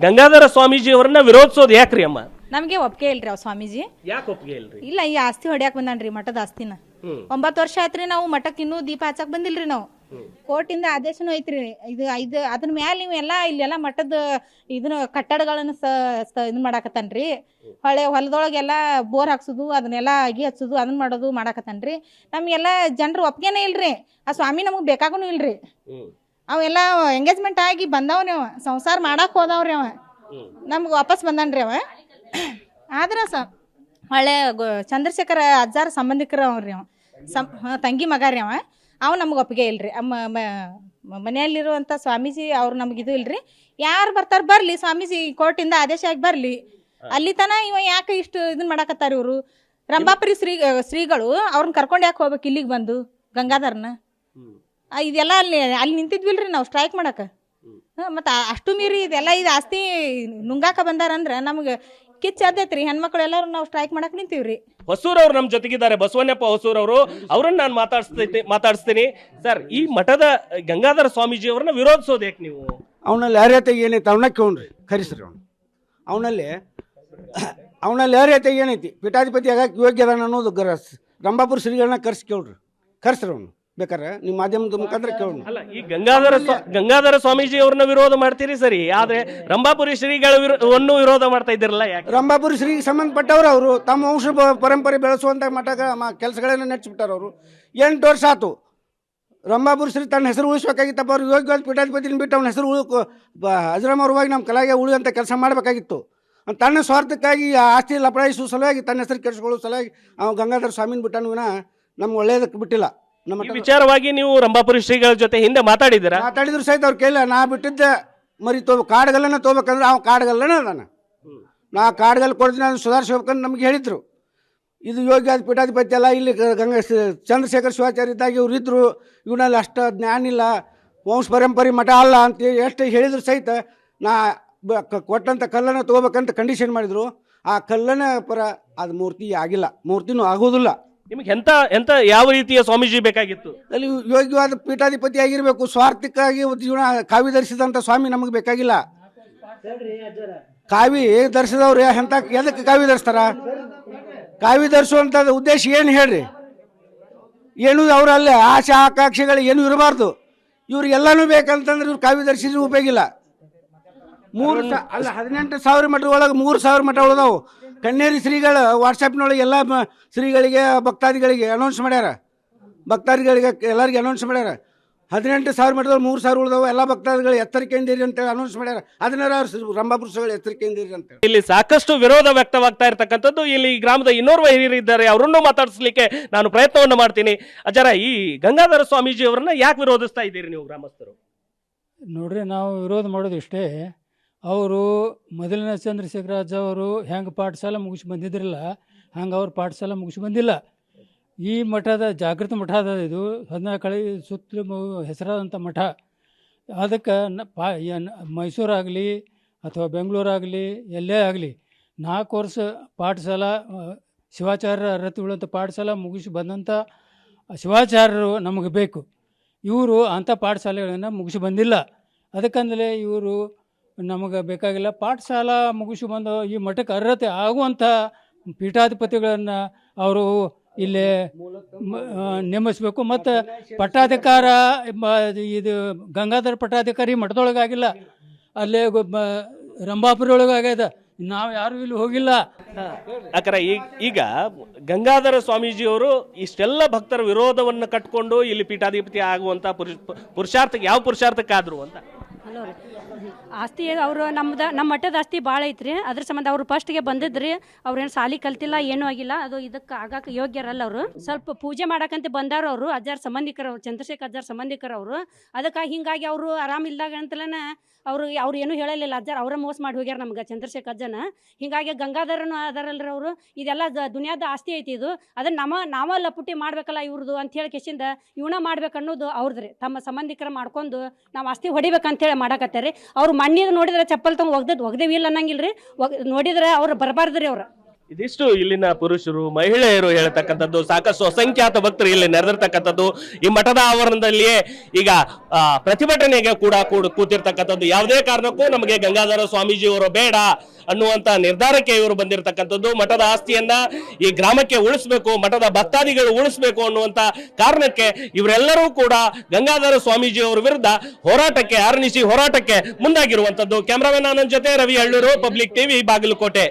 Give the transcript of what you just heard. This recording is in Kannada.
ಗಂಗಾಧರ ಸ್ವಾಮೀಜಿ ಅವರನ್ನ ವಿರೋಧಿಸೋದು ಯಾಕ್ರಿ ಅಮ್ಮ? ನಮಗೆ ಒಪ್ಪಿಗೆ ಇಲ್ರಿ ಅವ್ ಸ್ವಾಮೀಜಿ. ಯಾಕೆ ಒಪ್ಪಿಗೆ ಇಲ್ರಿ? ಇಲ್ಲ ಈ ಆಸ್ತಿ ಹೊಡ್ಯಾಕ್ ಬಂದಾನ್ರಿ ಮಠದ ಆಸ್ತಿನ. ಹ್ಮ್. ಒಂಬತ್ತು ವರ್ಷ ಆಯ್ತ್ರಿ ನಾವು ಮಠಕ್ಕೆ ಇನ್ನೂ ದೀಪ ಹಚ್ಚಕ್ ಬಂದಿಲ್ರಿ ನಾವು. ಕೋರ್ಟಿಂದ ಆದೇಶನೂ ಐತ್ರಿ. ಇದು ಇದು ಅದ್ರ ಮ್ಯಾಲ ನೀವು ಎಲ್ಲ ಇಲ್ಲೆಲ್ಲ ಮಠದ ಇದನ್ನ ಕಟ್ಟಡಗಳನ್ನ ಸ ಸ- ಇದನ್ ಮಾಡಾಕತ್ತಾನ್ರಿ. ಹೊಳೆ ಹೊಲದೊಳಗೆಲ್ಲ ಬೋರ್ ಹಾಕ್ಸುದು ಅದನ್ನೆಲ್ಲ ಅಗಿ ಹಚ್ಚುದು ಅದನ್ನ ಮಾಡೋದು ಮಾಡಾಕತ್ತಾನ್ರಿ. ನಮ್ಗೆಲ್ಲ ಜನರು ಒಪ್ಗೆನೇ ಇಲ್ರಿ. ಆ ಸ್ವಾಮಿ ನಮಗೆ ಬೇಕಾಗೂ ಇಲ್ರಿ. ಅವೆಲ್ಲ ಎಂಗೇಜ್ಮೆಂಟ್ ಆಗಿ ಬಂದವ್ರಿ ಅವ. ಸಂಸಾರ ಮಾಡಕ್ ಹೋದವ್ರಿ ಅವ. ನಮ್ಗೆ ವಾಪಸ್ ಬಂದನ್ರಿ ಅವ. ಆದ್ರೆ ಸ, ಹಳೆ ಚಂದ್ರಶೇಖರ ಅಜ್ಜಾರ ಸಂಬಂಧಿಕರ ಅವ್ರಿ ಅವ. ಸಂ ತಂಗಿ ಮಗ ರೀ ಅವ. ಅವ ನಮ್ಗೆ ಒಪ್ಪಿಗೆ ಇಲ್ರಿ. ಅಮ್ಮ ಮನೆಯಲ್ಲಿರುವಂಥ ಸ್ವಾಮೀಜಿ ಅವ್ರು ನಮ್ಗೆ ಇದು ಇಲ್ರಿ. ಯಾರು ಬರ್ತಾರ ಬರ್ಲಿ, ಸ್ವಾಮೀಜಿ ಕೋರ್ಟಿಂದ ಆದೇಶ ಆಗಿ ಬರ್ಲಿ. ಅಲ್ಲಿ ತನ ಇವ ಯಾಕೆ ಇಷ್ಟು ಇದನ್ನ ಮಾಡಾಕತ್ತಾರ ಇವರು? ರಂಭಾಪುರಿ ಶ್ರೀ, ಶ್ರೀಗಳು ಅವ್ರನ್ನ ಕರ್ಕೊಂಡು ಯಾಕೆ ಹೋಗ್ಬೇಕು ಇಲ್ಲಿಗೆ ಬಂದು? ಗಂಗಾಧರ್ನ? ಇದೆಲ್ಲ ಅಲ್ಲಿ ಅಲ್ಲಿ ನಿಂತಿದ್ವಿಲ್ರಿ ನಾವು ಸ್ಟ್ರೈಕ್ ಮಾಡಕ್ಕೆ. ಮತ್ತು ಅಷ್ಟು ಮೀರಿ ಇದೆಲ್ಲ ಇದು ಆಸ್ತಿ ನುಂಗಾಕ ಬಂದಾರಂದ್ರೆ ನಮ್ಗೆ ಕಿಚ್ಚ ರೀ ಹೆಣ್ಮಕ್ಳು ಎಲ್ಲರೂ ನಾವು ಸ್ಟ್ರೈಕ್ ಮಾಡಕ್ಕೆ ನಿಂತೀವ್ರಿ. ಹೊಸೂರ್ ಅವ್ರು ನಮ್ಮ ಜೊತೆಗಿದ್ದಾರೆ. ಬಸವಣ್ಣಪ್ಪ ಹೊಸೂರ್ ಅವರು ಅವ್ರನ್ನ ನಾನು ಮಾತಾಡಿಸ್ತೈತೆ ಮಾತಾಡಿಸ್ತೀನಿ. ಸರ್ ಈ ಮಠದ ಗಂಗಾಧರ ಸ್ವಾಮೀಜಿ ಅವ್ರನ್ನ ವಿರೋಧಿಸೋದು ಯಾಕೆ ನೀವು? ಅವನಲ್ಲಿ ಅರ್ಹತೆ ಏನೈತೆ? ಅವನ ಕೇಳ್ರಿ ಕರೆಸ್ರಿ ಅವನು. ಅವನಲ್ಲಿ ಅವನಲ್ಲಿ ಅರ್ಹತೆ ಏನೈತಿ? ಪೀಠಾಧಿಪತಿ ಆಗಕ್ಕೆ ಯೋಗ್ಯ ಅದಾನ ಅನ್ನೋದು ಗರಸ್. ರಂಭಾಪುರ ಶ್ರೀಗಳನ್ನ ಕರ್ಸಿ ಕೇಳ್ರಿ. ಕರ್ಸ್ರಿ ಅವನು. ಬೇಕಾರೆ ನಿಮ್ಮ ಮಾಧ್ಯಮದ ಮುಖಾಂತರ ಕೇಳೋಣ. ಅಲ್ಲ ಈ ಗಂಗಾಧರ ಸ್ವಾ- ಗಂಗಾಧರ ಸ್ವಾಮೀಜಿ ಅವ್ರನ್ನ ವಿರೋಧ ಮಾಡ್ತೀರಿ ಸರಿ ಆದ್ರೆ ರಂಭಾಪುರಿ ಶ್ರೀಗಳ ವಿರೋಧವನ್ನು ವಿರೋಧ ಮಾಡ್ತಾ ಇದ್ದೀರಲ್ಲ ಯಾಕೆ? ರಂಭಾಪುರಿ ಶ್ರೀಗೆ ಸಂಬಂಧಪಟ್ಟವ್ರು ಅವರು ತಮ್ಮ ವಂಶ ಪರಂಪರೆ ಬೆಳೆಸುವಂಥ ಮಠಗ ಮ ಕೆಲಸಗಳನ್ನು ನೆಚ್ಚಿಬಿಟ್ಟಾರ ಅವರು. ಎಂಟು ವರ್ಷ ಆತು. ರಂಭಾಪುರಿ ಶ್ರೀ ತನ್ನ ಹೆಸರು ಉಳಿಸ್ಬೇಕಾಗಿತ್ತಪ್ಪ ಅವ್ರು ಯೋಗ್ಯವಾದ ಪೀಠಾಧಿಪತಿನ ಬಿಟ್ಟು ಅವ್ನ ಹೆಸರು ಉಳು ಅಜರಾಮರವಾಗಿ ನಮ್ಮ ಕಲಾಗೆ ಉಳಿಯುವಂಥ ಕೆಲಸ ಮಾಡಬೇಕಾಗಿತ್ತು. ಅವ್ನ್ ತನ್ನ ಸ್ವಾರ್ಥಕ್ಕಾಗಿ ಆ ಆಸ್ತಿ ಲಪಡಾಯಿಸುವ ಸಲುವಾಗಿ ತನ್ನ ಹೆಸರು ಕೆಡಿಸ್ಕೊಳ್ಳೋ ಸಲುವಾಗಿ ಅವ್ನು ಗಂಗಾಧರ ಸ್ವಾಮಿನ ಬಿಟ್ಟನು ವಿನ ನಮ್ಗೆ ಒಳ್ಳೇದಕ್ಕೆ ಬಿಟ್ಟಿಲ್ಲ. ನಮ್ಮ ಈ ವಿಚಾರವಾಗಿ ನೀವು ರಂಭಾಪುರಿ ಶ್ರೀಗಳ ಜೊತೆ ಹಿಂದೆ ಮಾತಾಡಿದ್ದೀರಾ? ಮಾತಾಡಿದ್ರು ಸಹಿತ ಅವ್ರು ಕೇಳ ನಾ ಬಿಟ್ಟಿದ್ದೆ ಮರಿ ತೋ ಕಾಡ್ಗಲ್ಲನ ತೋಬೇಕಂದ್ರೆ ಅವ ಕಾಡ್ಗಲ್ಲನ ಅದಾನ. ನಾ ಕಾಡ್ಗಲ್ ಕೊಡ್ತೀನಿ ಅದನ್ನು ಸುಧಾರಿಸ್ಬೇಕಂತ ನಮ್ಗೆ ಹೇಳಿದ್ರು. ಇದು ಯೋಗ್ಯ ಪೀಠಾಧಿಪತಿ ಅಲ್ಲ ಇಲ್ಲಿ ಗಂಗಾ ಚಂದ್ರಶೇಖರ್ ಶಿವಾಚಾರ್ಯ ಇದ್ದಾಗ ಇವ್ರು ಇದ್ರು. ಇವನಲ್ಲಿ ಅಷ್ಟು ಜ್ಞಾನ ಇಲ್ಲ. ವಂಶ ಪರಂಪರೆ ಮಠ ಅಲ್ಲ ಅಂತ ಎಷ್ಟು ಹೇಳಿದ್ರು ಸಹಿತ ನಾ ಬ- ಕ- ಕೊಟ್ಟಂಥ ಕಲ್ಲನ್ನು ತೊಗೋಬೇಕಂತ ಕಂಡೀಷನ್ ಮಾಡಿದ್ರು. ಆ ಕಲ್ಲನ ಪರ ಅದು ಮೂರ್ತಿ ಆಗಿಲ್ಲ. ಮೂರ್ತಿನೂ ಆಗೋದಿಲ್ಲ ನಿಮ್ಗೆ ಎಂತ ಎಂತ ಯಾವ ರೀತಿಯ ಸ್ವಾಮೀಜಿ ಬೇಕಾಗಿತ್ತು? ಅಲ್ಲಿ ಯೋಗ್ಯವಾದ ಪೀಠಾಧಿಪತಿ ಆಗಿರಬೇಕು ಸ್ವಾರ್ಥಕ್ಕಾಗಿ ಜೀವನ ಕಾವಿ ಧರಿಸಿದಂಥ ಸ್ವಾಮಿ ನಮಗೆ ಬೇಕಾಗಿಲ್ಲ. ಕಾವಿ ಧರಿಸಿದವ್ರು ಎಂತ, ಎದಕ್ಕೆ ಕಾವಿ ಧರಿಸ್ತಾರ ಕಾವಿ ಧರಿಸುವಂಥ ಉದ್ದೇಶ ಏನು ಹೇಳ್ರಿ? ಏನು ಅವರಲ್ಲೇ ಆಶೆ ಆಕಾಂಕ್ಷೆಗಳು ಏನು ಇರಬಾರ್ದು. ಇವ್ರಿಗೆಲ್ಲನೂ ಬೇಕಂತಂದ್ರೆ ಇವ್ರು ಕಾವಿ ಧರಿಸಿದ್ರು ಉಪಯೋಗಿಲ್ಲ ಮೂರು ಅಲ್ಲ, ಹದಿನೆಂಟು ಸಾವಿರ ಮಠ ಒಳಗೆ ಮೂರು ಸಾವಿರ ಮಠ ಉಳ್ದಾವು. ಕಣ್ಣೇರಿ ಶ್ರೀಗಳು ವಾಟ್ಸಪ್ನೊಳಗೆ ಎಲ್ಲ ಮ- ಶ್ರೀಗಳಿಗೆ ಭಕ್ತಾದಿಗಳಿಗೆ ಅನೌನ್ಸ್ ಮಾಡ್ಯಾರ. ಭಕ್ತಾದಿಗಳಿಗೆ ಎಲ್ಲರಿಗೆ ಅನೌನ್ಸ್ ಮಾಡ್ಯಾರ. ಹದಿನೆಂಟು ಸಾವಿರ ಮಠದಲ್ಲಿ ಮೂರು ಸಾವಿರ ಉಳಿದವು ಎಲ್ಲ ಭಕ್ತಾದಿಗಳು ಎಚ್ಚರಿಕೆಯಿಂದ ಇರಿ ಅಂತೇಳಿ ಅನೌನ್ಸ್ ಮಾಡ್ಯಾರ. ಹದಿನಾರು ರಂಭಾಪುರುಷಗಳು ಎಚ್ಚರಿಕೆಯಿಂದ ಇರಿ ಅಂತೇಳಿ ಇಲ್ಲಿ ಸಾಕಷ್ಟು ವಿರೋಧ ವ್ಯಕ್ತವಾಗ್ತಾ ಇರತಕ್ಕಂಥದ್ದು. ಇಲ್ಲಿ ಗ್ರಾಮದ ಇನ್ನೋರ್ವ ಹಿರಿಯರಿದ್ದಾರೆ ಅವರನ್ನು ಮಾತಾಡಿಸ್ಲಿಕ್ಕೆ ನಾನು ಪ್ರಯತ್ನವನ್ನು ಮಾಡ್ತೀನಿ. ಅಜರ ಈ ಗಂಗಾಧರ ಸ್ವಾಮೀಜಿ ಅವರನ್ನ ಯಾಕೆ ವಿರೋಧಿಸ್ತಾ ಇದ್ದೀರಿ ನೀವು ಗ್ರಾಮಸ್ಥರು? ನೋಡ್ರಿ ನಾವು ವಿರೋಧ ಮಾಡೋದು ಇಷ್ಟೇ. ಅವರು ಮೊದಲಿನ ಚಂದ್ರಶೇಖರ ಅಜ್ಜ ಅವರು ಹೆಂಗೆ ಪಾಠಶಾಲೆ ಮುಗಿಸಿ ಬಂದಿದ್ರಲ್ಲ, ಹಂಗೆ ಅವ್ರು ಪಾಠಶಾಲೆ ಮುಗಿಸಿ ಬಂದಿಲ್ಲ. ಈ ಮಠದ ಜಾಗೃತ ಮಠ ಅದ ಇದು, ಹದಿನಾಲ್ಕು ಕಳೆ ಸುತ್ತಲೂ ಹೆಸರಾದಂಥ ಮಠ. ಅದಕ್ಕೆ ಪಾ ಮೈಸೂರಾಗಲಿ ಅಥವಾ ಬೆಂಗಳೂರಾಗಲಿ ಎಲ್ಲೇ ಆಗಲಿ, ನಾಲ್ಕು ವರ್ಷ ಪಾಠಶಾಲಾ ಶಿವಾಚಾರ್ಯ ಉಳ್ಳಂಥ ಪಾಠಶಾಲಾ ಮುಗಿಸಿ ಬಂದಂಥ ಶಿವಾಚಾರ್ಯರು ನಮಗೆ ಬೇಕು. ಇವರು ಅಂಥ ಪಾಠಶಾಲೆಗಳನ್ನು ಮುಗಿಸಿ ಬಂದಿಲ್ಲ. ಅದಕ್ಕಂದಲೇ ಇವರು ನಮಗೆ ಬೇಕಾಗಿಲ್ಲ. ಪಾಠಶಾಲ ಮುಗಿಸಿ ಬಂದು ಈ ಮಠಕ್ಕೆ ಅರ್ಹತೆ ಆಗುವಂಥ ಪೀಠಾಧಿಪತಿಗಳನ್ನು ಅವರು ಇಲ್ಲಿ ನೇಮಿಸಬೇಕು. ಮತ್ತು ಪಟ್ಟಾಧಿಕಾರ ಮ- ಇದು ಗಂಗಾಧರ ಪಟ್ಟಾಧಿಕಾರಿ ಮಠದೊಳಗಾಗಿಲ್ಲ. ಅಲ್ಲೇ ಗೊ- ಮ- ರಂಭಾಪುರಿ ಒಳಗಾಗ್ಯದ ನಾವು ಯಾರು ಇಲ್ಲಿ ಹೋಗಿಲ್ಲ. ಯಾಕಂದ್ರೆ ಈಗ ಈಗ ಗಂಗಾಧರ ಸ್ವಾಮೀಜಿಯವರು ಇಷ್ಟೆಲ್ಲ ಭಕ್ತರ ವಿರೋಧವನ್ನು ಕಟ್ಕೊಂಡು ಇಲ್ಲಿ ಪೀಠಾಧಿಪತಿ ಆಗುವಂತ ಪುರುಷ ಪುರುಷಾರ್ಥಕ್ಕೆ ಯಾವ ಪುರುಷಾರ್ಥಕ್ಕಾದ್ರು ಅಂತ. ಆಸ್ತಿ ಅವರು ನಮ್ದು ನಮ್ಮ ಮಠದ ಆಸ್ತಿ ಭಾಳ ಐತ್ರಿ. ಅದ್ರ ಸಂಬಂಧ ಅವ್ರು ಫಸ್ಟ್ಗೆ ಬಂದಿದ್ರಿ. ಅವ್ರೇನು ಸಾಲಿ ಕಲ್ತಿಲ್ಲ, ಏನೂ ಆಗಿಲ್ಲ. ಅದು ಇದಕ್ಕೆ ಆಗಕ್ಕೆ ಯೋಗ್ಯರಲ್ಲ ಅವರು. ಸ್ವಲ್ಪ ಪೂಜೆ ಮಾಡಕ್ಕಂತ ಬಂದಾರ ಅವರು, ಅಜ್ಜಾರ್ ಸಂಬಂಧಿಕರು, ಚಂದ್ರಶೇಖರ್ ಅಜ್ಜಾರ್ ಸಂಬಂಧಿಕರು ಅವರು. ಅದಕ್ಕಾಗಿ ಹಿಂಗಾಗಿ ಅವರು ಆರಾಮಿಲ್ದಾಗ ಅಂತಲೇ ಅವರು, ಅವ್ರು ಏನೂ ಹೇಳಲಿಲ್ಲ. ಅಜ್ಜಾರ್ ಅವರ ಮೋಸ ಮಾಡಿ ಹೋಗ್ಯಾರ ನಮ್ಗೆ ಚಂದ್ರಶೇಖರ್ ಅಜ್ಜನ. ಹಿಂಗಾಗಿ ಗಂಗಾಧರನು ಅದಾರಲ್ರಿ ಅವರು. ಇದೆಲ್ಲ ದುನಿಯಾದ ಆಸ್ತಿ ಐತಿ ಇದು. ಅದನ್ನ ನಮ್ಮ, ನಾವ ಲಪುಟಿ ಮಾಡ್ಬೇಕಲ್ಲ ಇವ್ರದ್ದು ಅಂತ ಹೇಳಿ ಕೆಸಿಂದ ಇವನ ಮಾಡ್ಬೇಕು ಅನ್ನೋದು ಅವ್ರದ್ರಿ. ತಮ್ಮ ಸಂಬಂಧಿಕರ ಮಾಡ್ಕೊಂಡು ನಾವು ಆಸ್ತಿ ಹೊಡಿಬೇಕಂತೇಳಿ ಮಾಡಕತ್ತಾರೆ ಅವ್ರು ಮಣ್ಣಿದ್ ನೋಡಿದ್ರೆ ಚಪ್ಪಲ್ ತಗೊಂಡು ಒಗ್ದದ್ ಒಗ್ದೇವಿ ಇಲ್ಲ ಅನ್ನಂಗಿಲ್ರಿ. ಒಗ್ ನೋಡಿದ್ರೆ ಅವ್ರು ಬರಬಾರ್ದ್ರಿ ಅವ್ರು. ಇದಿಷ್ಟು ಇಲ್ಲಿನ ಪುರುಷರು, ಮಹಿಳೆಯರು ಹೇಳ್ತಕ್ಕಂಥದ್ದು, ಸಾಕಷ್ಟು ಅಸಂಖ್ಯಾತ ಭಕ್ತರು ಇಲ್ಲಿ ನೆರೆದಿರ್ತಕ್ಕಂಥದ್ದು. ಈ ಮಠದ ಆವರಣದಲ್ಲಿಯೇ ಈಗ ಪ್ರತಿಭಟನೆಗೆ ಕೂಡ ಕೂತಿರ್ತಕ್ಕಂಥದ್ದು. ಯಾವುದೇ ಕಾರಣಕ್ಕೂ ನಮಗೆ ಗಂಗಾಧರ ಸ್ವಾಮೀಜಿಯವರು ಬೇಡ ಅನ್ನುವಂತ ನಿರ್ಧಾರಕ್ಕೆ ಇವರು ಬಂದಿರತಕ್ಕಂಥದ್ದು. ಮಠದ ಆಸ್ತಿಯನ್ನ ಈ ಗ್ರಾಮಕ್ಕೆ ಉಳಿಸ್ಬೇಕು, ಮಠದ ಭಕ್ತಾದಿಗಳು ಉಳಿಸ್ಬೇಕು ಅನ್ನುವಂತ ಕಾರಣಕ್ಕೆ ಇವರೆಲ್ಲರೂ ಕೂಡ ಗಂಗಾಧರ ಸ್ವಾಮೀಜಿ ಅವರ ವಿರುದ್ಧ ಹೋರಾಟಕ್ಕೆ ಆರ್ನಿಸಿ ಹೋರಾಟಕ್ಕೆ ಮುಂದಾಗಿರುವಂತದ್ದು ಕ್ಯಾಮರಾಮನ್ ಆನಂದ್ ಜೊತೆ ರವಿ ಹಳ್ಳೂರು ಪಬ್ಲಿಕ್ ಟಿವಿ, ಬಾಗಲಕೋಟೆ.